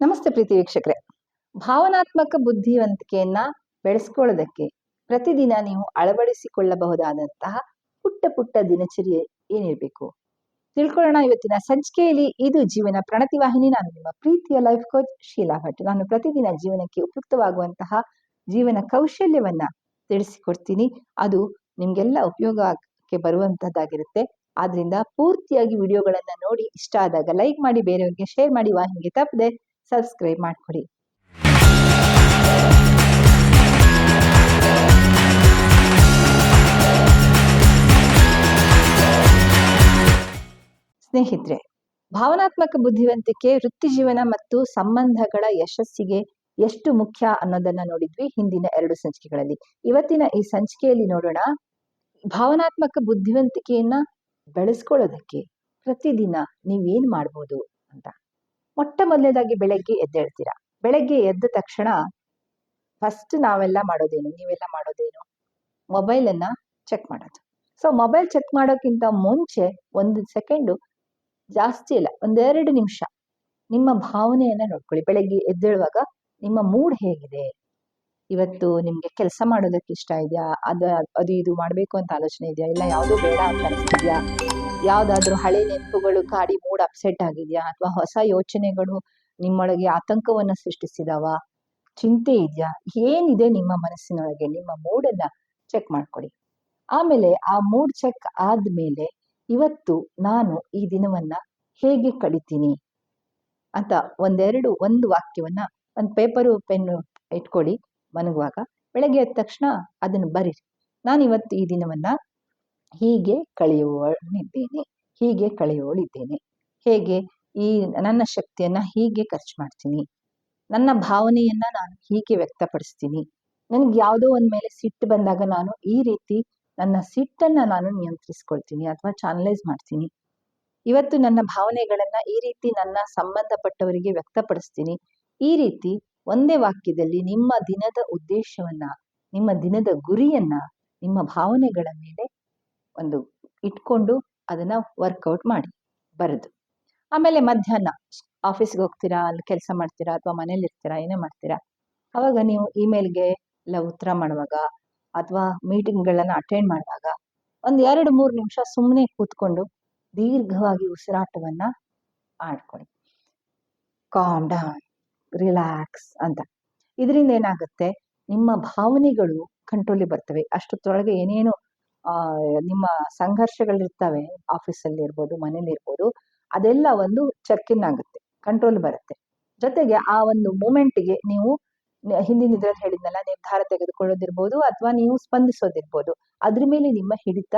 ನಮಸ್ತೆ ಪ್ರೀತಿ ವೀಕ್ಷಕರೇ. ಭಾವನಾತ್ಮಕ ಬುದ್ಧಿವಂತಿಕೆಯನ್ನ ಬೆಳೆಸ್ಕೊಳ್ಳೋದಕ್ಕೆ ಪ್ರತಿದಿನ ನೀವು ಅಳವಡಿಸಿಕೊಳ್ಳಬಹುದಾದಂತಹ ಪುಟ್ಟ ಪುಟ್ಟ ದಿನಚರಿ ಏನಿರಬೇಕು? ತಿಳ್ಕೊಳ್ಳೋಣ ಇವತ್ತಿನ ಸಂಚಿಕೆಯಲ್ಲಿ. ಇದು ಜೀವನ ಪ್ರಣತಿ ವಾಹಿನಿ. ನಾನು ನಿಮ್ಮ ಪ್ರೀತಿಯ ಲೈಫ್ ಕೋಚ್ ಶೀಲಾ ಭಟ್. ನಾನು ಪ್ರತಿದಿನ ಜೀವನಕ್ಕೆ ಉಪಯುಕ್ತವಾಗುವಂತಹ ಜೀವನ ಕೌಶಲ್ಯವನ್ನ ತಿಳಿಸಿಕೊಡ್ತೀನಿ. ಅದು ನಿಮ್ಗೆಲ್ಲ ಉಪಯೋಗಕ್ಕೆ ಬರುವಂತದ್ದಾಗಿರುತ್ತೆ. ಆದ್ರಿಂದ ಪೂರ್ತಿಯಾಗಿ ವಿಡಿಯೋಗಳನ್ನ ನೋಡಿ, ಇಷ್ಟ ಆದಾಗ ಲೈಕ್ ಮಾಡಿ, ಬೇರೆಯವರಿಗೆ ಶೇರ್ ಮಾಡಿ, ವಾಹಿನಿಗೆ ತಪ್ಪದೆ ಸಬ್ಸ್ಕ್ರೈಬ್ ಮಾಡಿಕೊಡಿ. ಸ್ನೇಹಿತರೆ, ಭಾವನಾತ್ಮಕ ಬುದ್ಧಿವಂತಿಕೆ, ವೃತ್ತಿ ಜೀವನ ಮತ್ತು ಸಂಬಂಧಗಳ ಯಶಸ್ಸಿಗೆ ಎಷ್ಟು ಮುಖ್ಯ ಅನ್ನೋದನ್ನ ನೋಡಿದ್ವಿ ಹಿಂದಿನ ಎರಡು ಸಂಚಿಕೆಗಳಲ್ಲಿ. ಇವತ್ತಿನ ಈ ಸಂಚಿಕೆಯಲ್ಲಿ ನೋಡೋಣ, ಭಾವನಾತ್ಮಕ ಬುದ್ಧಿವಂತಿಕೆಯನ್ನ ಬೆಳೆಸ್ಕೊಳ್ಳೋದಕ್ಕೆ ಪ್ರತಿದಿನ ನೀವೇನ್ ಮಾಡ್ಬೋದು ಅಂತ. ಮೊಟ್ಟ ಮೊದಲನೇದಾಗಿ ಬೆಳಗ್ಗೆ ಎದ್ದೇಳ್ತೀರಾ? ಬೆಳಗ್ಗೆ ಎದ್ದ ತಕ್ಷಣ ಫಸ್ಟ್ ನಾವೆಲ್ಲ ಮಾಡೋದೇನು? ನೀವೆಲ್ಲ ಮಾಡೋದೇನು? ಮೊಬೈಲ್ ಅನ್ನ ಚೆಕ್ ಮಾಡೋದು. ಸೊ ಮೊಬೈಲ್ ಚೆಕ್ ಮಾಡೋಕ್ಕಿಂತ ಮುಂಚೆ ಒಂದು ಸೆಕೆಂಡು ಜಾಸ್ತಿ ಇಲ್ಲ ಒಂದೆರಡು ನಿಮಿಷ ನಿಮ್ಮ ಭಾವನೆಯನ್ನ ನೋಡ್ಕೊಳ್ಳಿ. ಬೆಳಗ್ಗೆ ಎದ್ದೇಳುವಾಗ ನಿಮ್ಮ ಮೂಡ್ ಹೇಗಿದೆ? ಇವತ್ತು ನಿಮ್ಗೆ ಕೆಲಸ ಮಾಡೋದಕ್ಕೆ ಇಷ್ಟ ಇದೆಯಾ? ಅದು ಅದು ಇದು ಮಾಡ್ಬೇಕು ಅಂತ ಆಲೋಚನೆ ಇದೆಯಾ? ಇಲ್ಲ ಯಾವುದು ಬೇಡ ಅಂತ ಅನಿಸ್ತಿದ್ಯಾ? ಯಾವ್ದಾದ್ರು ಹಳೆ ನೆನಪುಗಳು ಕಾಡಿ ಮೂಡ್ ಅಪ್ಸೆಟ್ ಆಗಿದೆಯಾ? ಅಥವಾ ಹೊಸ ಯೋಚನೆಗಳು ನಿಮ್ಮೊಳಗೆ ಆತಂಕವನ್ನ ಸೃಷ್ಟಿಸಿದಾವ? ಚಿಂತೆ ಇದೆಯಾ? ಏನಿದೆ ನಿಮ್ಮ ಮನಸ್ಸಿನೊಳಗೆ? ನಿಮ್ಮ ಮೂಡನ್ನ ಚೆಕ್ ಮಾಡ್ಕೊಡಿ. ಆಮೇಲೆ ಆ ಮೂಡ್ ಚೆಕ್ ಆದ್ಮೇಲೆ ಇವತ್ತು ನಾನು ಈ ದಿನವನ್ನ ಹೇಗೆ ಕಳಿತೀನಿ? ಅಂತ ಒಂದೆರಡು, ಒಂದು ವಾಕ್ಯವನ್ನ ಒಂದು ಪೇಪರು ಪೆನ್ನು ಇಟ್ಕೊಳ್ಳಿ ಮನಗುವಾಗ. ಬೆಳಗ್ಗೆ ಎದ್ದ ತಕ್ಷಣ ಅದನ್ನು ಬರೀರಿ. ನಾನು ಇವತ್ತು ಈ ದಿನವನ್ನ ಹೀಗೆ ಕಳೆಯುವಳಿದ್ದೇನೆ ಹೀಗೆ ಕಳೆಯುವಳಿದ್ದೇನೆ ಹೇಗೆ? ಈ ನನ್ನ ಶಕ್ತಿಯನ್ನ ಹೀಗೆ ಖರ್ಚು ಮಾಡ್ತೀನಿ. ನನ್ನ ಭಾವನೆಯನ್ನು ನಾನು ಹೀಗೆ ವ್ಯಕ್ತಪಡಿಸ್ತೀನಿ. ನನ್ಗೆ ಯಾವುದೋ ಒಂದ್ ಮೇಲೆ ಸಿಟ್ಟು ಬಂದಾಗ ನಾನು ಈ ರೀತಿ ನನ್ನ ಸಿಟ್ಟನ್ನ ನಾನು ನಿಯಂತ್ರಿಸ್ಕೊಳ್ತೀನಿ ಅಥವಾ ಚಾನಲೈಸ್ ಮಾಡ್ತೀನಿ. ಇವತ್ತು ನನ್ನ ಭಾವನೆಗಳನ್ನ ಈ ರೀತಿ ನನ್ನ ಸಂಬಂಧಪಟ್ಟವರಿಗೆ ವ್ಯಕ್ತಪಡಿಸ್ತೀನಿ. ಈ ರೀತಿ ಒಂದೇ ವಾಕ್ಯದಲ್ಲಿ ನಿಮ್ಮ ದಿನದ ಉದ್ದೇಶವನ್ನ, ನಿಮ್ಮ ದಿನದ ಗುರಿಯನ್ನ, ನಿಮ್ಮ ಭಾವನೆಗಳ ಮೇಲೆ ಒಂದು ಇಟ್ಕೊಂಡು ಅದನ್ನ ವರ್ಕೌಟ್ ಮಾಡಿ ಬರೆದು. ಆಮೇಲೆ ಮಧ್ಯಾಹ್ನ ಆಫೀಸ್ಗೆ ಹೋಗ್ತೀರಾ, ಅಲ್ಲಿ ಕೆಲಸ ಮಾಡ್ತೀರಾ ಅಥವಾ ಮನೇಲಿ ಇರ್ತೀರಾ, ಏನೇ ಮಾಡ್ತೀರಾ? ಅವಾಗ ನೀವು ಇಮೇಲ್ಗೆ ಎಲ್ಲ ಉತ್ತರ ಮಾಡುವಾಗ ಅಥವಾ ಮೀಟಿಂಗ್ಗಳನ್ನು ಅಟೆಂಡ್ ಮಾಡುವಾಗ ಒಂದು ಎರಡು, ಮೂರು ನಿಮಿಷ ಸುಮ್ಮನೆ ಕೂತ್ಕೊಂಡು ದೀರ್ಘವಾಗಿ ಉಸಿರಾಟವನ್ನು ಆಡ್ಕೊಳ್ಳಿ ಕಾಮ್ ಡೌನ್ ರಿಲ್ಯಾಕ್ಸ್ ಅಂತ. ಇದರಿಂದ ಏನಾಗುತ್ತೆ? ನಿಮ್ಮ ಭಾವನೆಗಳು ಕಂಟ್ರೋಲಿಗೆ ಬರ್ತವೆ. ಅಷ್ಟೊತ್ತೊಳಗೆ ಏನೇನು ನಿಮ್ಮ ಸಂಘರ್ಷಗಳಿರ್ತವೆ ಆಫೀಸಲ್ಲಿ ಇರ್ಬೋದು ಮನೇಲಿ ಇರ್ಬೋದು ಅದೆಲ್ಲ ಒಂದು ಚೆಕ್ ಆಗುತ್ತೆ ಕಂಟ್ರೋಲ್ ಬರುತ್ತೆ. ಜೊತೆಗೆ ಆ ಒಂದು ಮೂಮೆಂಟ್ಗೆ ನೀವು ಹಿಂದಿನ ಇದ್ರಲ್ಲಿ ಹೇಳಿದ್ನಲ್ಲ ನಿರ್ಧಾರ ತೆಗೆದುಕೊಳ್ಳೋದಿರ್ಬೋದು ಅಥವಾ ನೀವು ಸ್ಪಂದಿಸೋದಿರ್ಬೋದು, ಅದ್ರ ಮೇಲೆ ನಿಮ್ಮ ಹಿಡಿತ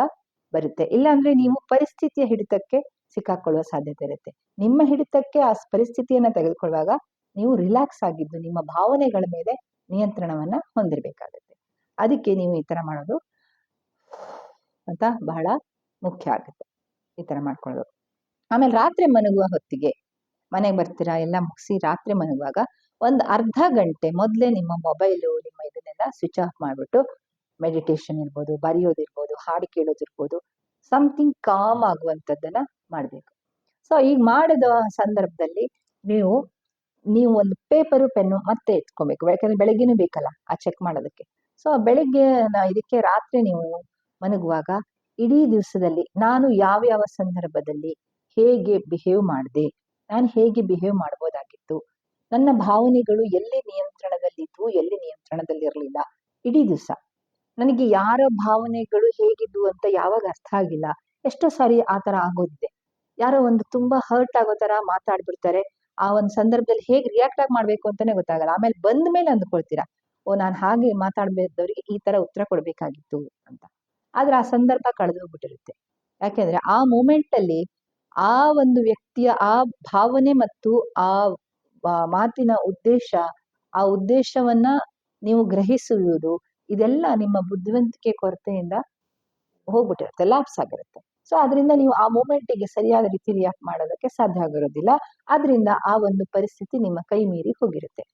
ಬರುತ್ತೆ. ಇಲ್ಲಾಂದ್ರೆ ನೀವು ಪರಿಸ್ಥಿತಿಯ ಹಿಡಿತಕ್ಕೆ ಸಿಕ್ಕಾಕೊಳ್ಳುವ ಸಾಧ್ಯತೆ ಇರುತ್ತೆ. ನಿಮ್ಮ ಹಿಡಿತಕ್ಕೆ ಆ ಪರಿಸ್ಥಿತಿಯನ್ನ ತೆಗೆದುಕೊಳ್ಳುವಾಗ ನೀವು ರಿಲ್ಯಾಕ್ಸ್ ಆಗಿದ್ದು ನಿಮ್ಮ ಭಾವನೆಗಳ ಮೇಲೆ ನಿಯಂತ್ರಣವನ್ನ ಹೊಂದಿರಬೇಕಾಗುತ್ತೆ. ಅದಕ್ಕೆ ನೀವು ಈ ತರ ಮಾಡೋದು ಅಂತ ಬಹಳ ಮುಖ್ಯ ಆಗುತ್ತೆ. ಈ ತರ ಮಾಡ್ಕೊಳ್ಳೋದು ಆಮೇಲೆ ರಾತ್ರಿ ಮನಗುವ ಹೊತ್ತಿಗೆ ಮನೆಗೆ ಬರ್ತೀರಾ? ಎಲ್ಲ ಮುಗಿಸಿ ರಾತ್ರಿ ಮನಗುವಾಗ ಒಂದು ಅರ್ಧ ಗಂಟೆ ಮೊದಲೇ ನಿಮ್ಮ ಮೊಬೈಲು, ನಿಮ್ಮ ಇದನ್ನೆಲ್ಲ ಸ್ವಿಚ್ ಆಫ್ ಮಾಡಿಬಿಟ್ಟು ಮೆಡಿಟೇಷನ್ ಇರ್ಬೋದು ಬರೆಯೋದಿರ್ಬೋದು ಹಾಡು ಕೇಳೋದಿರ್ಬೋದು ಸಮಥಿಂಗ್ ಕಾಮ್ ಆಗುವಂಥದ್ದನ್ನ ಮಾಡಬೇಕು. ಸೊ ಈಗ ಮಾಡಿದ ಸಂದರ್ಭದಲ್ಲಿ ನೀವು ನೀವು ಒಂದು ಪೇಪರು ಪೆನ್ನು ಮತ್ತೆ ಎತ್ಕೊಬೇಕು. ಯಾಕಂದ್ರೆ ಬೆಳಗ್ಗೆನೂ ಬೇಕಲ್ಲ ಆ ಚೆಕ್ ಮಾಡೋದಕ್ಕೆ. ಸೊ ಬೆಳಿಗ್ಗೆ ಇದಕ್ಕೆ ರಾತ್ರಿ ನೀವು ಮನಗುವಾಗ, ಇಡೀ ದಿವಸದಲ್ಲಿ ನಾನು ಯಾವ ಯಾವ ಸಂದರ್ಭದಲ್ಲಿ ಹೇಗೆ ಬಿಹೇವ್ ಮಾಡಿದೆ, ನಾನು ಹೇಗೆ ಬಿಹೇವ್ ಮಾಡ್ಬೋದಾಗಿತ್ತು, ನನ್ನ ಭಾವನೆಗಳು ಎಲ್ಲಿ ನಿಯಂತ್ರಣದಲ್ಲಿದ್ವು, ಎಲ್ಲಿ ನಿಯಂತ್ರಣದಲ್ಲಿರಲಿಲ್ಲ, ಇಡೀ ದಿವಸ. ನನಗೆ ಯಾರ ಭಾವನೆಗಳು ಹೇಗಿದ್ವು ಅಂತ ಯಾವಾಗ ಅರ್ಥ ಆಗಿಲ್ಲ. ಎಷ್ಟೋ ಸಾರಿ ಆ ತರ ಆಗೋದಿದೆ. ಯಾರೋ ಒಂದು ತುಂಬಾ ಹರ್ಟ್ ಆಗೋ ತರ ಮಾತಾಡ್ಬಿಡ್ತಾರೆ. ಆ ಒಂದು ಸಂದರ್ಭದಲ್ಲಿ ಹೇಗೆ ರಿಯಾಕ್ಟ್ ಆಗಿ ಮಾಡ್ಬೇಕು ಅಂತಾನೆ ಗೊತ್ತಾಗಲ್ಲ. ಆಮೇಲೆ ಬಂದ ಮೇಲೆ ಅಂದ್ಕೊಳ್ತೀರಾ, ಓ, ನಾನು ಹಾಗೆ ಮಾತಾಡ್ಬೇಕವ್ರಿಗೆ ಈ ತರ ಉತ್ತರ ಕೊಡ್ಬೇಕಾಗಿತ್ತು ಅಂತ. ಆದ್ರೆ ಆ ಸಂದರ್ಭ ಕಳೆದು ಹೋಗ್ಬಿಟ್ಟಿರುತ್ತೆ ಯಾಕೆಂದ್ರೆ ಆ ಮೂಮೆಂಟ್ ಅಲ್ಲಿ ಆ ಒಂದು ವ್ಯಕ್ತಿಯ ಆ ಭಾವನೆ ಮತ್ತು ಆ ಮಾತಿನ ಉದ್ದೇಶ, ಆ ಉದ್ದೇಶವನ್ನ ನೀವು ಗ್ರಹಿಸುವುದು, ಇದೆಲ್ಲ ನಿಮ್ಮ ಬುದ್ಧಿವಂತಿಕೆ ಕೊರತೆಯಿಂದ ಹೋಗ್ಬಿಟ್ಟಿರುತ್ತೆ ಲ್ಯಾಪ್ಸ್ ಆಗಿರುತ್ತೆ. ಸೊ ಅದರಿಂದ ನೀವು ಆ ಮೂಮೆಂಟಿಗೆ ಸರಿಯಾದ ರೀತಿ ರಿಯಾಕ್ಟ್ ಮಾಡೋದಕ್ಕೆ ಸಾಧ್ಯ ಆಗಿರೋದಿಲ್ಲ ಅದರಿಂದ ಆ ಒಂದು ಪರಿಸ್ಥಿತಿ ನಿಮ್ಮ ಕೈ ಮೀರಿ ಹೋಗಿರುತ್ತೆ.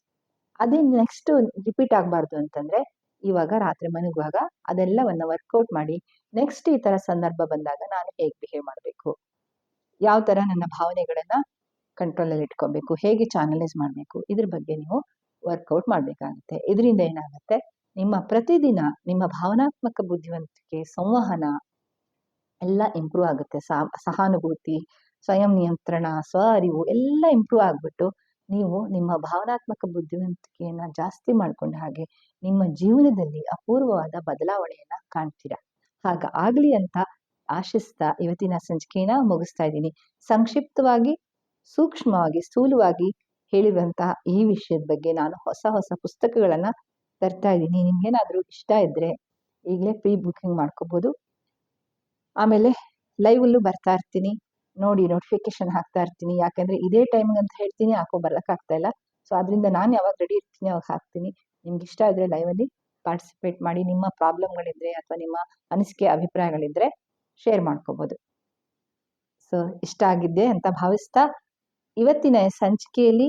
ಅದೇ ನೆಕ್ಸ್ಟ್ ರಿಪೀಟ್ ಆಗಬಾರ್ದು ಅಂತಂದ್ರೆ ಇವಾಗ ರಾತ್ರಿ ಮನಗುವಾಗ ಅದೆಲ್ಲವನ್ನ ವರ್ಕೌಟ್ ಮಾಡಿ ನೆಕ್ಸ್ಟ್ ಈ ತರ ಸಂದರ್ಭ ಬಂದಾಗ ನಾನು ಹೇಗೆ ಬಿಹೇವ್ ಮಾಡಬೇಕು? ಯಾವ ತರ ನನ್ನ ಭಾವನೆಗಳನ್ನ ಕಂಟ್ರೋಲಲ್ಲಿ ಇಟ್ಕೋಬೇಕು? ಹೇಗೆ ಚಾನಲೈಸ್ ಮಾಡಬೇಕು? ಇದ್ರ ಬಗ್ಗೆ ನೀವು ವರ್ಕೌಟ್ ಮಾಡಬೇಕಾಗುತ್ತೆ. ಇದರಿಂದ ಏನಾಗುತ್ತೆ? ನಿಮ್ಮ ಪ್ರತಿದಿನ ನಿಮ್ಮ ಭಾವನಾತ್ಮಕ ಬುದ್ಧಿವಂತಿಕೆ, ಸಂವಹನ ಎಲ್ಲ ಇಂಪ್ರೂವ್ ಆಗುತ್ತೆ. ಸಹಾನುಭೂತಿ, ಸ್ವಯಂ ನಿಯಂತ್ರಣ ಸ್ವ ಅರಿವು ಎಲ್ಲ ಇಂಪ್ರೂವ್ ಆಗಿಬಿಟ್ಟು ನೀವು ನಿಮ್ಮ ಭಾವನಾತ್ಮಕ ಬುದ್ಧಿವಂತಿಕೆಯನ್ನು ಜಾಸ್ತಿ ಮಾಡ್ಕೊಂಡ ಹಾಗೆ ನಿಮ್ಮ ಜೀವನದಲ್ಲಿ ಅಪೂರ್ವವಾದ ಬದಲಾವಣೆಯನ್ನ ಕಾಣ್ತೀರಾ? ಹಾಗ ಆಗ್ಲಿ ಅಂತ ಆಶಿಸ್ತಾ ಇವತ್ತಿನ ಸಂಚಿಕೆನ ಮುಗಿಸ್ತಾ ಇದ್ದೀನಿ. ಸಂಕ್ಷಿಪ್ತವಾಗಿ, ಸೂಕ್ಷ್ಮವಾಗಿ ಸ್ಥೂಲವಾಗಿ ಹೇಳಿರುವಂತಹ ಈ ವಿಷಯದ ಬಗ್ಗೆ ನಾನು ಹೊಸ ಹೊಸ ಪುಸ್ತಕಗಳನ್ನ ತರ್ತಾ ಇದ್ದೀನಿ. ನಿಮ್ಗೇನಾದ್ರೂ ಇಷ್ಟ ಇದ್ರೆ ಈಗಲೇ ಪ್ರೀ ಬುಕಿಂಗ್ ಮಾಡ್ಕೋಬಹುದು ಆಮೇಲೆ ಲೈವಲ್ಲೂ ಬರ್ತಾ ಇರ್ತೀನಿ. ನೋಡಿ ನೋಟಿಫಿಕೇಶನ್ ಹಾಕ್ತಾ ಇರ್ತೀನಿ. ಯಾಕಂದ್ರೆ ಇದೇ ಟೈಮ್ಗೆ ಅಂತ ಹೇಳ್ತೀನಿ ಹಾಕೋ ಬರ್ಲಕ್ಕಾಗ್ತಾ ಇಲ್ಲ. ಸೊ ಅದರಿಂದ ನಾನು ಯಾವಾಗ ರೆಡಿ ಇರ್ತೀನಿ ಅವಾಗ ಹಾಕ್ತೀನಿ. ನಿಮ್ಗೆ ಇಷ್ಟ ಇದ್ರೆ ಲೈವಲ್ಲಿ ಪಾರ್ಟಿಸಿಪೇಟ್ ಮಾಡಿ, ನಿಮ್ಮ ಪ್ರಾಬ್ಲಮ್ಗಳಿದ್ರೆ ಅಥವಾ ನಿಮ್ಮ ಅನಿಸಿಕೆ, ಅಭಿಪ್ರಾಯಗಳಿದ್ರೆ ಶೇರ್ ಮಾಡ್ಕೋಬೋದು. ಸೊ ಇಷ್ಟ ಆಗಿದ್ದೆ ಅಂತ ಭಾವಿಸ್ತಾ ಇವತ್ತಿನ ಸಂಚಿಕೆಯಲ್ಲಿ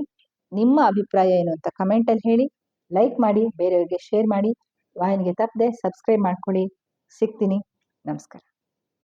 ನಿಮ್ಮ ಅಭಿಪ್ರಾಯ ಏನು ಅಂತ ಕಮೆಂಟಲ್ಲಿ ಹೇಳಿ ಲೈಕ್ ಮಾಡಿ, ಬೇರೆಯವರಿಗೆ ಶೇರ್ ಮಾಡಿ, ವಾಹಿನಿಗೆ ತಪ್ಪದೆ ಸಬ್ಸ್ಕ್ರೈಬ್ ಮಾಡ್ಕೊಳ್ಳಿ. ಸಿಗ್ತೀನಿ. ನಮಸ್ಕಾರ.